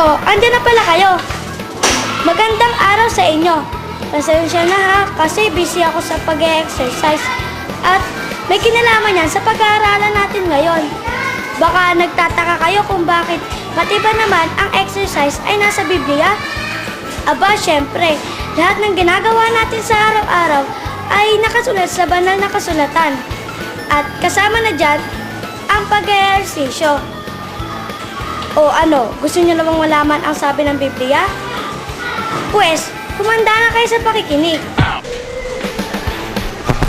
Oh, andyan na pala kayo. Magandang araw sa inyo. Pasensya na ha, kasi busy ako sa pag-exercise. At may kinalaman yan sa pag-aaralan natin ngayon. Baka nagtataka kayo kung bakit pati ba naman ang exercise ay nasa Biblia? Aba, syempre, lahat ng ginagawa natin sa araw-araw ay nakasulat sa banal na kasulatan. At kasama na dyan ang pag-ehersisyo. O ano, gusto niyo namang malaman ang sabi ng Biblia? Pwes, kumanda na kayo sa pakikinig.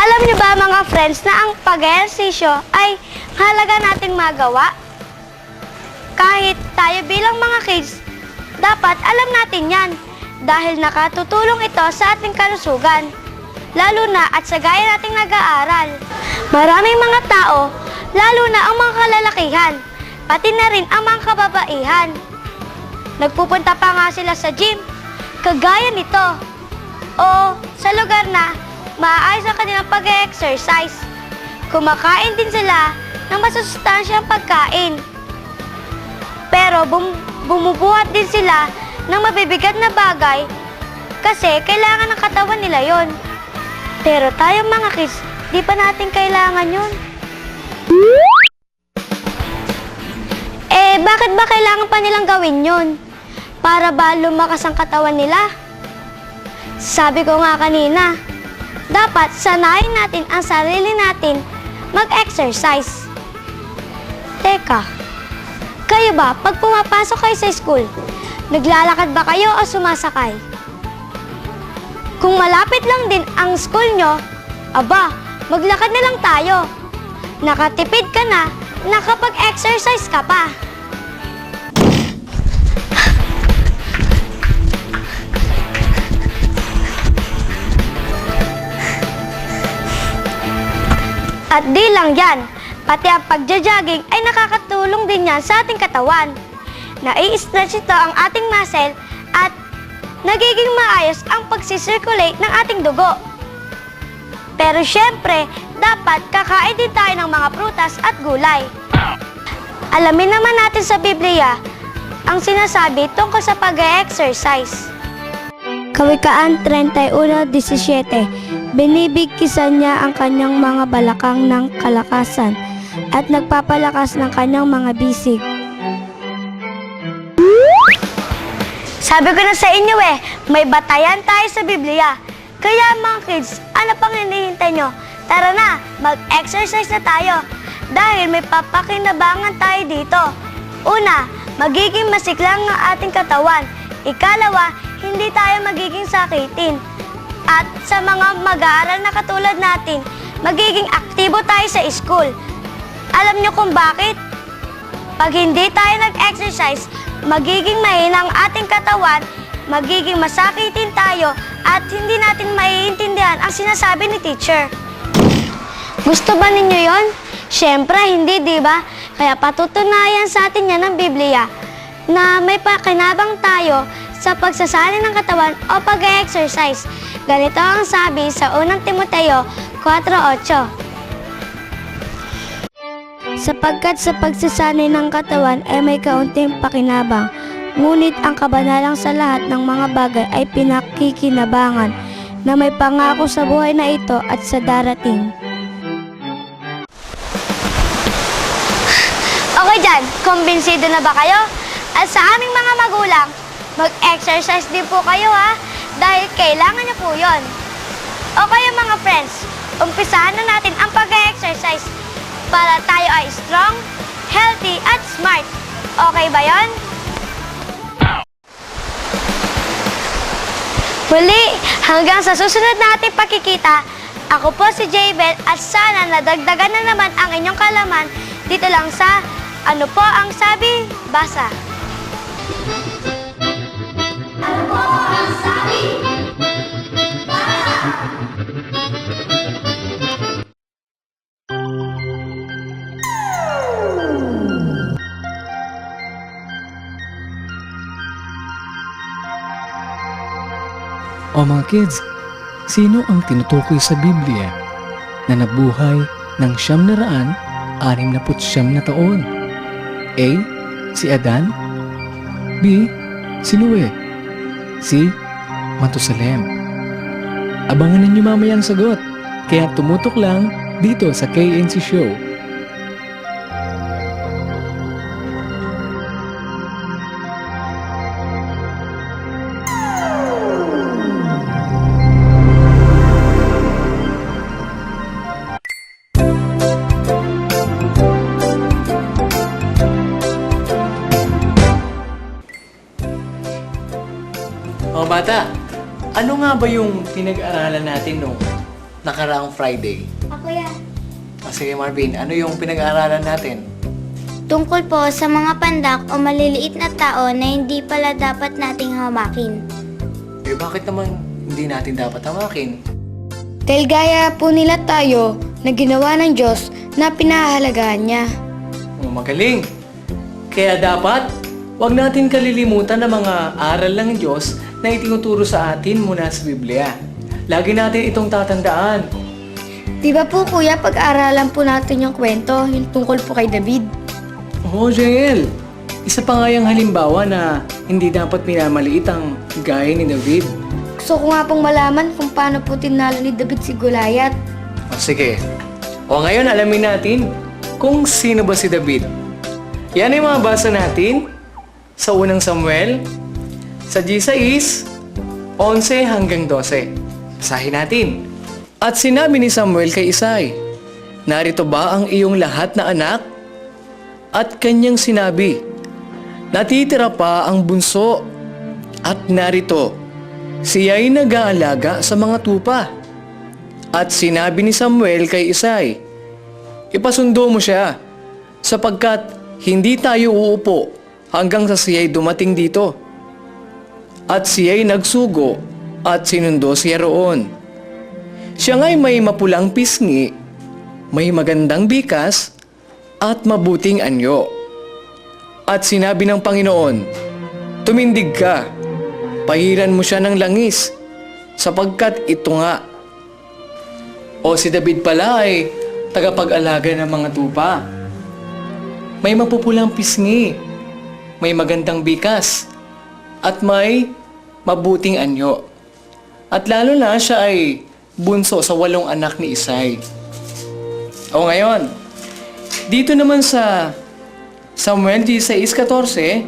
Alam niyo ba mga friends na ang pag-ehersisyo ay halaga nating magawa? Kahit tayo bilang mga kids, dapat alam natin yan dahil nakatutulong ito sa ating kalusugan. Lalo na at sa gaya nating nag-aaral. Maraming mga tao, lalo na ang mga kalalakihan, pati na rin ang mga kababaihan. Nagpupunta pa nga sila sa gym, kagaya nito. O sa lugar na maayos ang kanilang pag-exercise. Kumakain din sila ng masusustansyang pagkain. Pero bum- bumubuhat din sila ng mabibigat na bagay kasi kailangan ng katawan nila yon. Pero tayo mga kids, di pa natin kailangan yon. Bakit ba kailangan pa nilang gawin yon? Para ba lumakas ang katawan nila? Sabi ko nga kanina, dapat sanayin natin ang sarili natin mag-exercise. Teka, kayo ba, pag pumapasok kayo sa school, naglalakad ba kayo o sumasakay? Kung malapit lang din ang school nyo, aba, maglakad na lang tayo. Nakatipid ka na, nakapag-exercise ka pa. At di lang yan, pati ang pagja-jogging ay nakakatulong din yan sa ating katawan. Nai-stretch ito ang ating muscle at nagiging maayos ang pagsisirculate ng ating dugo. Pero syempre, dapat kakain din tayo ng mga prutas at gulay. Alamin naman natin sa Biblia ang sinasabi tungkol sa pag-exercise. Kawikaan 31.17 Binibigkisan niya ang kanyang mga balakang ng kalakasan at nagpapalakas ng kanyang mga bisig. Sabi ko na sa inyo eh, may batayan tayo sa Biblia. Kaya mga kids, ano pang hinihintay nyo? Tara na, mag-exercise na tayo. Dahil may papakinabangan tayo dito. Una, magiging masiklang ang ating katawan. Ikalawa, hindi tayo magiging sakitin. At sa mga mag-aaral na katulad natin, magiging aktibo tayo sa school. Alam nyo kung bakit? Pag hindi tayo nag-exercise, magiging mahina ang ating katawan, magiging masakitin tayo, at hindi natin maiintindihan ang sinasabi ni teacher. Gusto ba ninyo yon? Siyempre, hindi, di ba? Kaya patutunayan sa atin yan ng Biblia na may pakinabang tayo sa pagsasali ng katawan o pag-exercise. Ganito ang sabi sa unang Timoteo 4.8. Sapagkat sa pagsasanay ng katawan ay may kaunting pakinabang, ngunit ang kabanalang sa lahat ng mga bagay ay pinakikinabangan na may pangako sa buhay na ito at sa darating. Okay dyan, kumbinsido na ba kayo? At sa aming mga magulang, mag-exercise din po kayo ha, dahil kailangan niyo po yon. O kayo mga friends, umpisahan na natin ang pag-exercise para tayo ay strong, healthy, at smart. Okay ba yon? Muli, hanggang sa susunod nating pakikita, ako po si Jaybel at sana nadagdagan na naman ang inyong kalaman dito lang sa Ano po ang sabi? Basa. O mga kids, sino ang tinutukoy sa Biblia na nabuhay ng siyam na raan, anim na putsyam na taon? A. Si Adan B. Si Noe. Si Matusalem. Abangan ninyo mamaya ang sagot. Kaya tumutok lang dito sa KNC Show. Mga bata, ano nga ba yung pinag-aralan natin nung nakaraang Friday? Ako yan. O sige Marvin, ano yung pinag-aralan natin? Tungkol po sa mga pandak o maliliit na tao na hindi pala dapat nating hamakin. Eh bakit naman hindi natin dapat tamakin? Dahil gaya po nila tayo na ginawa ng Diyos na pinahahalagahan niya. Oh, magaling! Kaya dapat, wag natin kalilimutan ng mga aral ng Diyos na itinuturo sa atin mula sa Biblia. Lagi natin itong tatandaan. Di ba po kuya, pag-aaralan po natin yung kwento, yung tungkol po kay David? Oo, Jael. Isa pa nga yung halimbawa na hindi dapat minamaliit ang gaya ni David. Gusto ko nga pong malaman kung paano po tinalo ni David si Goliath. O sige. O ngayon alamin natin kung sino ba si David. Yan ay mga basa natin sa unang Samuel, sa G6, 11 hanggang 12. Basahin natin. At sinabi ni Samuel kay Isay, Narito ba ang iyong lahat na anak? At kanyang sinabi, Natitira pa ang bunso. At narito, siya'y nag-aalaga sa mga tupa. At sinabi ni Samuel kay Isay, Ipasundo mo siya, sapagkat hindi tayo uupo hanggang sa siya'y dumating dito. At siya'y nagsugo at sinundo siya roon. Siya nga'y may mapulang pisngi, may magandang bikas, at mabuting anyo. At sinabi ng Panginoon, Tumindig ka, pahiran mo siya ng langis, sapagkat ito nga o si David pala ay tagapag-alaga ng mga tupa. May mapupulang pisngi, may magandang bikas, at may mabuting anyo. At lalo na siya ay bunso sa walong anak ni Isay. O ngayon, dito naman sa Samuel 16.14,